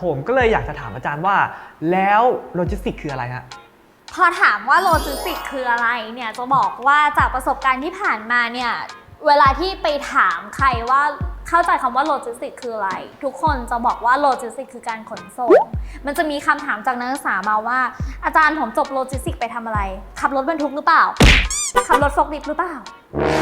ผมก็เลยอยากจะถามอาจารย์ว่า แล้วโลจิสติกคืออะไรฮะพอถามว่าโลจิสติกคืออะไรเนี่ยจะบอกว่าจากประสบการณ์ที่ผ่านมาเนี่ยเวลาที่ไปถามใครว่าเข้าใจคำว่าโลจิสติกคืออะไร ทุกคนจะบอกว่าโลจิสติกคือการขนส่ง มันจะมีคำถามจากนักศึกษามาว่า อาจารย์ผมจบโลจิสติกไปทำอะไร ขับรถบรรทุกหรือเปล่าขับรถฟอกลิฟหรือเปล่า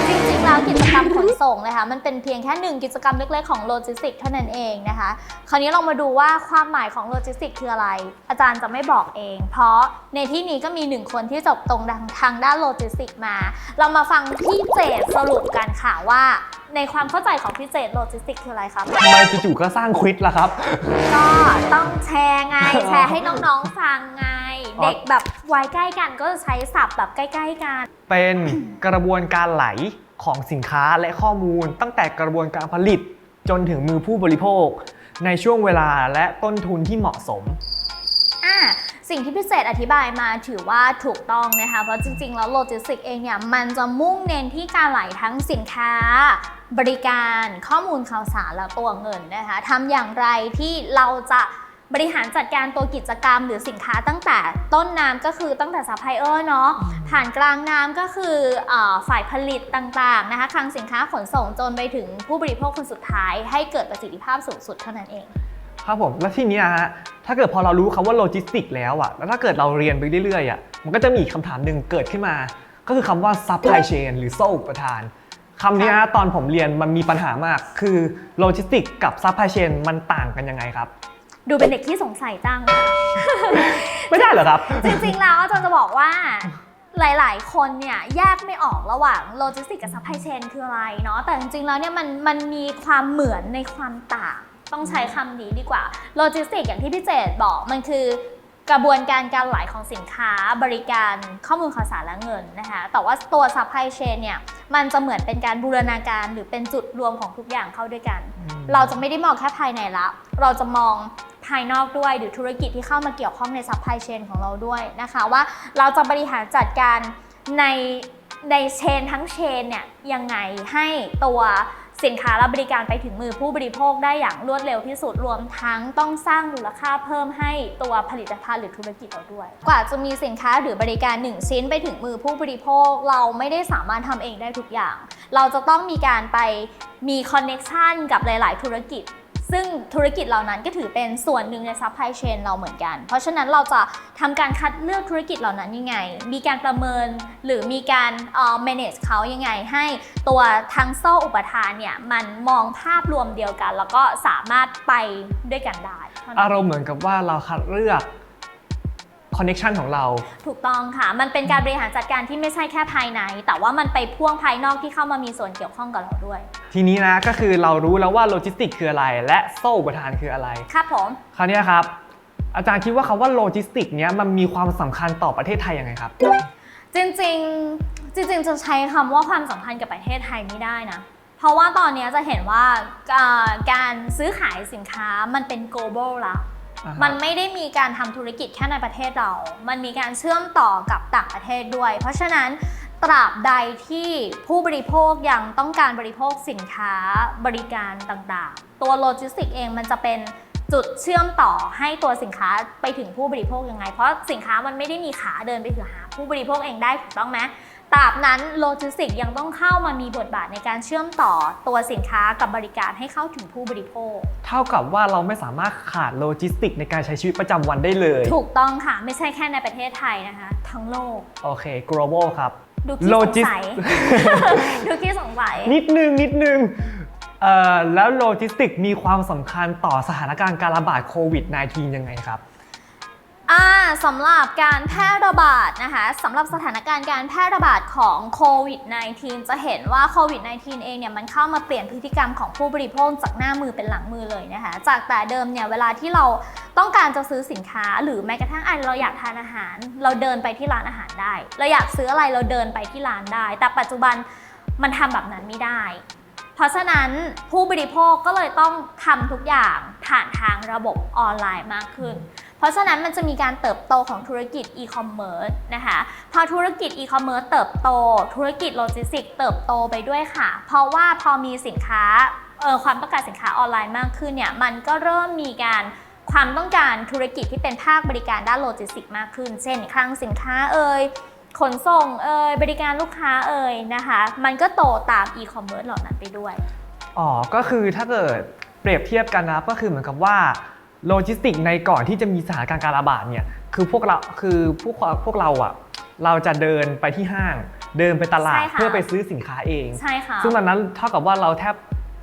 จริงๆ แล้วกิจกรรมขนส่งนะคะมันเป็นเพียงแค่หนึ่งกิจกรรมเล็กๆของโลจิสติกเท่านั้นเองนะคะ คราวนี้เรามาดูว่าความหมายของโลจิสติกคืออะไร อาจารย์จะไม่บอกเอง เพราะในที่นี้ก็มีหนึ่งคนที่จบตรงทางด้านโลจิสติกมา เรามาฟังพี่เจดสรุปกันค่ะว่า ในความเข้าใจของพี่เจดโลจิสติกคืออะไรครับ ทำไมจู่ๆก็สร้างควิดล่ะครับ ก็ต้องแชร์ไงแชร์ให้น้องๆฟังไงอ๋อเด็กแบบวัยใกล้กันก็จะใช้ศัพท์แบบใกล้ๆกัน เป็นกระบวนการไหลของสินค้าและข้อมูล ตั้งแต่กระบวนการผลิตจนถึงมือผู้บริโภค ในช่วงเวลาและต้นทุนที่เหมาะสม อะสิ่งที่พิเศษอธิบายมาถือว่าถูกต้องนะคะ เพราะจริงๆ แล้วโลจิสติกเองเนี่ยมันจะมุ่งเน้นที่การไหลทั้งสินค้า บริการข้อมูลข่าวสารและตัวเงินนะคะทำอย่างไรที่เราจะ บริหารจัดการตัวกิจกรรมหรือสินค้าตั้งแต่ต้นน้ำก็คือตั้งแต่ซัพพลายเออร์เนาะผ่านกลางน้ำก็คือเออฝ่ายผลิตต่างๆนะคะคลังสินค้าขนส่งจนไปถึงผู้บริโภคคนสุดท้าย ให้เกิดประสิทธิภาพสูงสุดเท่านั้นเอง ครับผมแล้วทีเนี้ยฮะถ้าเกิดพอเรารู้คำว่าโลจิสติกแล้วอะแล้วถ้าเกิดเราเรียนไปเรื่อยๆอะมันก็จะมีอีกคำถามหนึ่งเกิดขึ้นมา ก็คือคำว่า supply chain หรือโซ่อุปทานคำนี้ฮะตอนผมเรียนมันมีปัญหามาก คือโลจิสติกกับ supply chain มันต่างกันยังไงครับ ดูเป็นเด็กที่สงสัยจัง ไม่ได้เหรอครับ จริงๆ แล้วอาจารย์จะบอกว่าหลาย ๆ คนเนี่ยแยกไม่ออกระหว่างโลจิสติกกับซัพพลายเชนคืออะไรเนาะแต่จริง ๆ แล้วเนี่ยมันมันมีความเหมือนในความต่าง ต้องใช้คำนี้ดีกว่าโลจิสติกอย่างที่พี่เจดบอกมันคือ กระบวนการการไหลของสินค้าบริการข้อมูลข่าวสารและเงินนะคะแต่ว่าตัวซัพพลายเชนเนี่ยมันจะเหมือนเป็นการบูรณาการหรือเป็นจุดรวมของทุกอย่างเข้าด้วยกัน เราจะไม่ได้มองแค่ภายในละ เราจะมองภายนอกด้วยหรือธุรกิจที่เข้ามาเกี่ยวข้องในซัพพลายเชนของเราด้วยนะคะว่าเราจะบริหารจัดการในในเชนทั้งเชนเนี่ยยังไงให้ตัว สินค้าและบริการไปถึงมือผู้บริโภคได้อย่างรวดเร็วที่สุดรวมทั้งต้องสร้างมูลค่าเพิ่มให้ตัวผลิตภัณฑ์หรือธุรกิจเราด้วย กว่าจะมีสินค้าหรือบริการหนึ่งชิ้นไปถึงมือผู้บริโภค เราไม่ได้สามารถทำเองได้ทุกอย่าง เราจะต้องมีการไปมีคอนเน็ชันกับหลาย ๆ ธุรกิจ ซึ่งธุรกิจเหล่านั้นก็ถือเป็นส่วนหนึ่งในซัพพลายเชนเราเหมือนกัน เพราะฉะนั้นเราจะทำการคัดเลือกธุรกิจเหล่านั้นยังไง มีการประเมินหรือมีการเอ่อ manage เขายังไง ให้ตัวทั้งโซ่อุปทานเนี่ยมันมองภาพรวมเดียวกัน แล้วก็สามารถไปด้วยกันได้เท่านั้นอารมณ์เหมือนกับว่าเราคัดเลือก คอนเน็ชันของเรา ถูกต้องค่ะ มันเป็นการบริหารจัดการที่ไม่ใช่แค่ภายใน แต่ว่ามันไปพ่วงภายนอกที่เข้ามามีส่วนเกี่ยวข้องกับเราด้วย ทีนี้นะก็คือเรารู้แล้วว่าโลจิสติกคืออะไร และโซ่อุปทานคืออะไร ครับผม คราวเนี้ยครับ อาจารย์คิดว่าคำว่าโลจิสติกเนี้ยมันมีความสำคัญต่อประเทศไทยยังไงครับ จริงๆจริง ๆ จะใช้คำว่าความสัมพันธ์กับประเทศไทยไม่ได้นะเพราะว่าตอนนี้จะเห็นว่าอ่าการซื้อขายสินค้ามันเป็น global ละอ่าฮะ มันไม่ได้มีการทำธุรกิจแค่ในประเทศเรา มันมีการเชื่อมต่อกับต่างประเทศด้วย เพราะฉะนั้นตราบใดที่ผู้บริโภคยังต้องการบริโภคสินค้าบริการต่างๆ ตัวโลจิสติกเองมันจะเป็นจุดเชื่อมต่อให้ตัวสินค้าไปถึงผู้บริโภคยังไง เพราะสินค้ามันไม่ได้มีขาเดินไปถึงหาผู้บริโภคเองได้ถูกต้องไหม ตราบนั้นโลจิสติกยังต้องเข้ามามีบทบาทในการเชื่อมต่อตัวสินค้ากับบริการให้เข้าถึงผู้บริโภค เท่ากับว่าเราไม่สามารถขาดโลจิสติกในการใช้ชีวิตประจำวันได้เลย ถูกต้องค่ะ ไม่ใช่แค่ในประเทศไทยนะคะ ทั้งโลก โอเค global ครับ ดูขี้สง Logis- สัยดูขี้สงสัย นิดนึงนิดนึงเอ่อแล้วโลจิสติกมีความสำคัญต่อสถานการณ์การระบาดโควิด -19 ยังไงครับอ่า สำหรับการแพร่ระบาดนะคะสำหรับสถานการณ์การแพร่ระบาดของโควิด -19 จะเห็นว่าโควิด -19 เองเนี่ยมันเข้ามาเปลี่ยนพฤติกรรมของผู้บริโภคจากหน้ามือเป็นหลังมือเลยนะคะ จากแต่เดิมเนี่ยเวลาที่เราต้องการจะซื้อสินค้า หรือแม้กระทั่งอะเราอยากทานอาหาร เราเดินไปที่ร้านอาหารได้ เราอยากซื้ออะไรเราเดินไปที่ร้านได้ แต่ปัจจุบันมันทำแบบนั้นไม่ได้ เพราะฉะนั้นผู้บริโภคก็เลยต้องทำทุกอย่างผ่านทางระบบออนไลน์มากขึ้น เพราะฉะนั้นมันจะมีการเติบโตของธุรกิจอีคอมเมิร์ซนะคะ พอธุรกิจอีคอมเมิร์ซเติบโต ธุรกิจโลจิสติกส์เติบโตไปด้วยค่ะ เพราะว่าพอมีสินค้าเออความต้องการสินค้าออนไลน์มากขึ้นเนี่ย มันก็เริ่มมีการความต้องการธุรกิจที่เป็นภาคบริการด้านโลจิสติกส์มากขึ้น เช่น คลังสินค้าเอ่ยขนส่งเอ่ยบริการลูกค้าเอ่ยนะคะ มันก็โตตามอีคอมเมิร์ซเหล่านั้นไปด้วย อ๋อ ก็คือถ้าเกิดเปรียบเทียบกันนะก็คือเหมือนกับว่า โลจิสติกในก่อนที่จะมีสถานการณ์การระบาดเนี่ยคือพวกเราคือพวกพวกเราอะเราจะเดินไปที่ห้าง เดินไปตลาดใช่ค่ะ เพื่อไปซื้อสินค้าเอง ใช่ค่ะ ซึ่งตอนนั้นเท่ากับว่าเราแทบ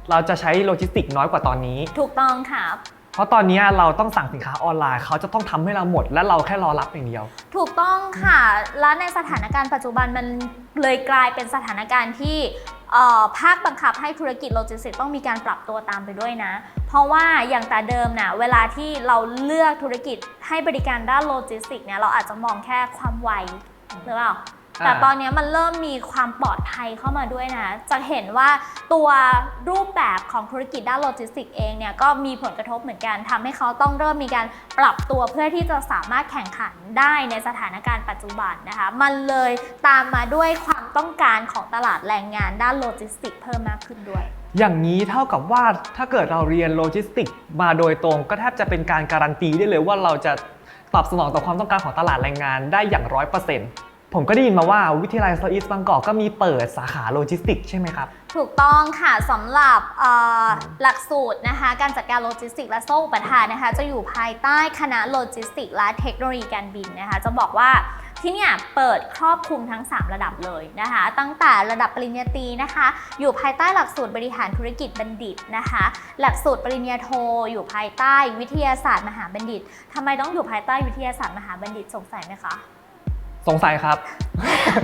เราจะใช้โลจิสติกน้อยกว่าตอนนี้ ถูกต้องค่ะเพราะตอนนี้เราต้องสั่งสินค้าออนไลน์ เขาจะต้องทำให้เราหมด และเราแค่รอรับอย่างเดียว ถูกต้องค่ะ และในสถานการณ์ปัจจุบันมันเลยกลายเป็นสถานการณ์ที่เอ่อ ภาคบังคับให้ธุรกิจโลจิสติกต้องมีการปรับตัวตามไปด้วยนะ เพราะว่าอย่างแต่เดิมนะเวลาที่เราเลือกธุรกิจให้บริการด้านโลจิสติกเนี่ยเราอาจจะมองแค่ความไวหรือเปล่า แต่อ่าตอนนี้มันเริ่มมีความปลอดภัยเข้ามาด้วยนะ จะเห็นว่าตัวรูปแบบของธุรกิจด้านโลจิสติกส์เองเนี่ยก็มีผลกระทบเหมือนกันทำให้เขาต้องเริ่มมีการปรับตัวเพื่อที่จะสามารถแข่งขันได้ในสถานการณ์ปัจจุบันนะคะ มันเลยตามมาด้วยความต้องการของตลาดแรงงานด้านโลจิสติกส์เพิ่มมากขึ้นด้วยอย่างนี้เท่ากับว่าถ้าเกิดเราเรียนโลจิสติกมาโดยตรงก็แทบจะเป็นการการันตีได้เลยว่าเราจะตอบสนองต่อความต้องการของตลาดแรงงานได้อย่างร้อยเปอร์เซ็นต์ ผมก็ได้ยินมาว่าวิทยาลัยเซาท์อีสต์บางกอกก็มีเปิดสาขาโลจิสติกใช่ไหมครับ ถูกต้องค่ะสำหรับหลักสูตรนะคะ การจัดการโลจิสติกและโซ่อุปทานนะคะ จะอยู่ภายใต้คณะโลจิสติกและเทคโนโลยีการบินนะคะ จะบอกว่าที่เนี่ยเปิดครอบคลุมทั้ง 3 ระดับเลยนะคะ ตั้งแต่ระดับปริญญาตรีนะคะ อยู่ภายใต้หลักสูตรบริหารธุรกิจบัณฑิตนะคะ หลักสูตรปริญญาโท อยู่ภายใต้วิทยาศาสตร์มหาบัณฑิตทำไมต้องอยู่ภายใต้วิทยาศาสตร์มหาบัณฑิตสงสัยไหมคะ สงสัยครับ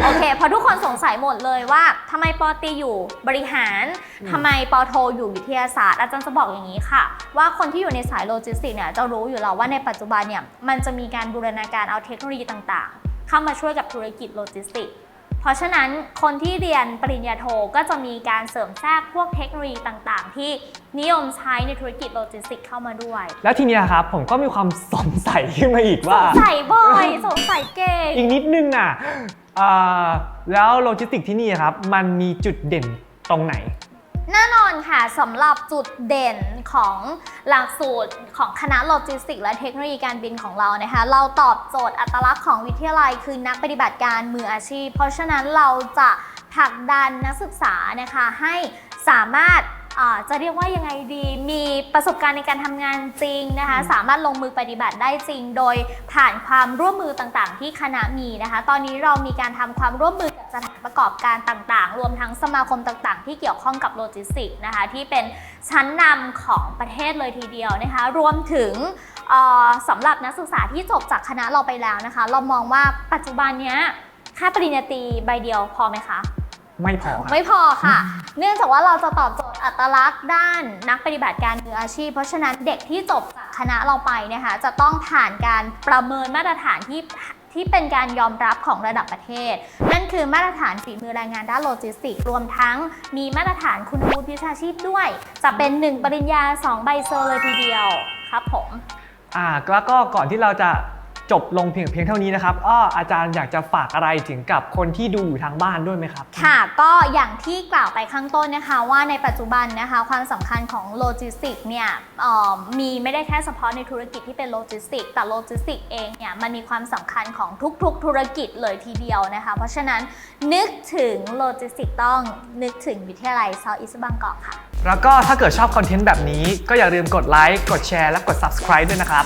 โอเคเพราะทุกคนสงสัยหมดเลยว่าทำไมปอตรีอยู่บริหารอืมทำไมปอโทอยู่วิทยาศาสตร์ อาจารย์จะบอกอย่างนี้ค่ะ ว่าคนที่อยู่ในสายโลจิสติกส์เนี่ยจะรู้อยู่แล้วว่าในปัจจุบันเนี่ยมันจะมีการบูรณาการเอาเทคโนโลยีต่างๆ เข้ามาช่วยกับธุรกิจโลจิสติกส์ เพราะฉะนั้นคนที่เรียนปริญญาโทก็จะมีการเสริมแทรกพวกเทคโนโลยีต่างๆ ที่นิยมใช้ในธุรกิจโลจิสติกส์เข้ามาด้วย แล้วทีเนี้ยครับผมก็มีความสงสัยขึ้นมาอีกสว่า งสัยบ่อยสงสัยเก่ง อีกนิดนึงน่ะอ่าแล้วโลจิสติกที่นี่ครับ มันมีจุดเด่นตรงไหน แน่นอนค่ะสำหรับจุดเด่นของหลักสูตรของคณะโลจิสติกและเทคโนโลยีการบินของเรานะคะ เราตอบโจทย์อัตลักษณ์ของวิทยาลัยคือนักปฏิบัติการมืออาชีพ เพราะฉะนั้นเราจะผลักดันนักศึกษานะคะให้สามารถจะเรียกว่ายังไงดีมีประสบการณ์ในการทำงานจริงนะคะ สามารถลงมือปฏิบัติได้จริง โดยผ่านความร่วมมือต่างๆ ที่คณะมีนะคะ ตอนนี้เรามีการทำความร่วมมือ สถานประกอบการต่างๆ รวมทั้งสมาคมต่างๆ ที่เกี่ยวข้องกับโลจิสติกส์นะคะที่เป็นชั้นนำของประเทศเลยทีเดียวนะคะรวมถึงเอ่อสำหรับนักศึกษาที่จบจากคณะเราไปแล้วนะคะ เรามองว่าปัจจุบันเนี้ยค่าปริญญาตรีใบเดียวพอไหมคะไม่พอครับไม่พอค่ะ เนื่องจากว่าเราจะตอบโจทย์อัตลักษณ์ด้านนักปฏิบัติการมืออาชีพ เพราะฉะนั้นเด็กที่จบจากคณะเราไปนะคะจะต้องผ่านการประเมินมาตรฐานที่ ที่เป็นการยอมรับของระดับประเทศ นั่นคือมาตรฐานฝีมือแรงงานด้านโลจิสติกส์รวมทั้งมีมาตรฐานคุณวุฒิวิชาชีพด้วย จะเป็น 1 ปริญญา 2 ใบเซอร์เลยทีเดียวครับผม อ่าแล้วก็ก่อนที่เราจะ จบลงเพียงเพียงเท่านี้นะครับอ้ออาจารย์อยากจะฝากอะไรถึงกับคนที่ดูอยู่ทางบ้านด้วยไหมครับ ค่ะ ก็อย่างที่กล่าวไปข้างต้นนะคะ ว่าในปัจจุบันนะคะความสำคัญของโลจิสติกส์เนี่ยเอ่อมีไม่ได้แค่เฉพาะในธุรกิจที่เป็นโลจิสติกส์แต่โลจิสติกส์เองเนี่ยมันมีความสำคัญของทุกๆ ธุรกิจเลยทีเดียวนะคะ เพราะฉะนั้นนึกถึงโลจิสติกส์ต้องนึกถึงวิทยาลัยเซาท์อีสต์บางกอกค่ะ แล้วก็ถ้าเกิดชอบคอนเทนต์แบบนี้ก็อย่าลืมกดไลค์กดแชร์และกด subscribe ด้วยนะครับ